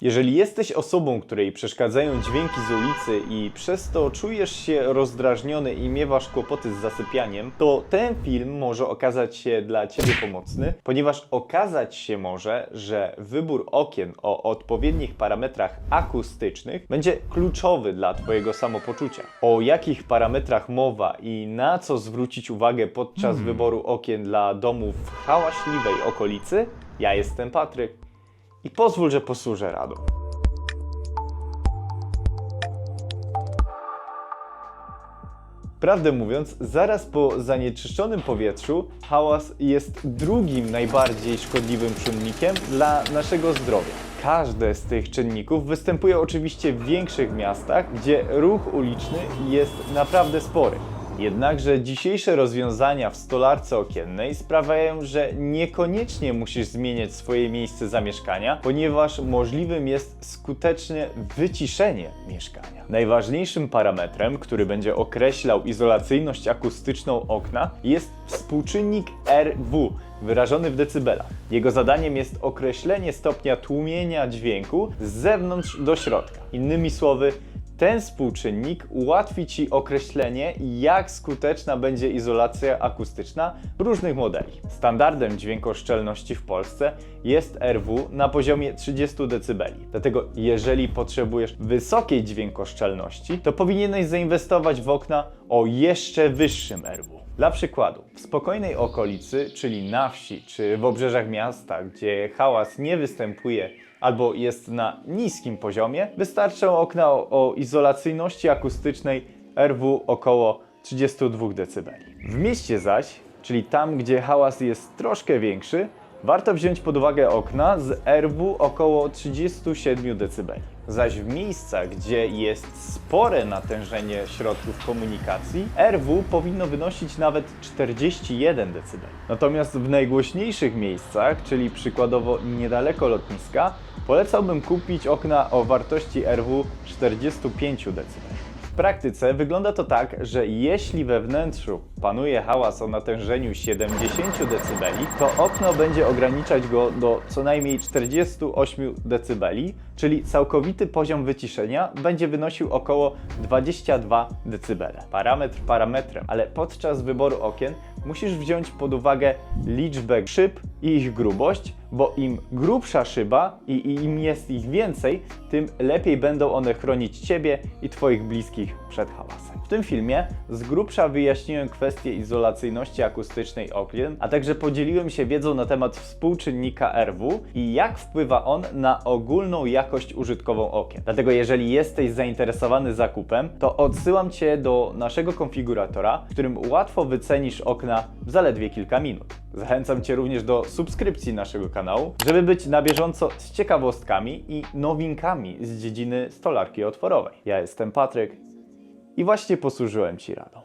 Jeżeli jesteś osobą, której przeszkadzają dźwięki z ulicy i przez to czujesz się rozdrażniony i miewasz kłopoty z zasypianiem, to ten film może okazać się dla Ciebie pomocny, ponieważ okazać się może, że wybór okien o odpowiednich parametrach akustycznych będzie kluczowy dla Twojego samopoczucia. O jakich parametrach mowa i na co zwrócić uwagę podczas wyboru okien dla domów w hałaśliwej okolicy? Ja jestem Patryk i pozwól, że posłużę radą. Prawdę mówiąc, zaraz po zanieczyszczonym powietrzu hałas jest drugim najbardziej szkodliwym czynnikiem dla naszego zdrowia. Każde z tych czynników występuje oczywiście w większych miastach, gdzie ruch uliczny jest naprawdę spory. Jednakże dzisiejsze rozwiązania w stolarce okiennej sprawiają, że niekoniecznie musisz zmieniać swoje miejsce zamieszkania, ponieważ możliwym jest skuteczne wyciszenie mieszkania. Najważniejszym parametrem, który będzie określał izolacyjność akustyczną okna, jest współczynnik RW wyrażony w decybelach. Jego zadaniem jest określenie stopnia tłumienia dźwięku z zewnątrz do środka. Innymi słowy, ten współczynnik ułatwi Ci określenie, jak skuteczna będzie izolacja akustyczna różnych modeli. Standardem dźwiękoszczelności w Polsce jest RW na poziomie 30 dB. Dlatego jeżeli potrzebujesz wysokiej dźwiękoszczelności, to powinieneś zainwestować w okna o jeszcze wyższym RW. Dla przykładu, w spokojnej okolicy, czyli na wsi czy w obrzeżach miasta, gdzie hałas nie występuje albo jest na niskim poziomie, wystarczą okna o, o izolacyjności akustycznej RW około 32 dB. W mieście zaś, czyli tam, gdzie hałas jest troszkę większy, warto wziąć pod uwagę okna z RW około 37 dB. Zaś w miejscach, gdzie jest spore natężenie środków komunikacji, RW powinno wynosić nawet 41 dB. Natomiast w najgłośniejszych miejscach, czyli przykładowo niedaleko lotniska, polecałbym kupić okna o wartości RW 45 dB. Praktyce wygląda to tak, że jeśli we wnętrzu panuje hałas o natężeniu 70 dB, to okno będzie ograniczać go do co najmniej 48 dB, czyli całkowity poziom wyciszenia będzie wynosił około 22 dB. Parametr parametrem, ale podczas wyboru okien musisz wziąć pod uwagę liczbę szyb i ich grubość, bo im grubsza szyba i im jest ich więcej, tym lepiej będą one chronić Ciebie i Twoich bliskich przed hałasem. W tym filmie z grubsza wyjaśniłem kwestię izolacyjności akustycznej okien, a także podzieliłem się wiedzą na temat współczynnika RW i jak wpływa on na ogólną jakość użytkową okien. Dlatego jeżeli jesteś zainteresowany zakupem, to odsyłam Cię do naszego konfiguratora, w którym łatwo wycenisz okna w zaledwie kilka minut. Zachęcam Cię również do subskrypcji naszego kanału, żeby być na bieżąco z ciekawostkami i nowinkami z dziedziny stolarki otworowej. Ja jestem Patryk i właśnie posłużyłem Ci radą.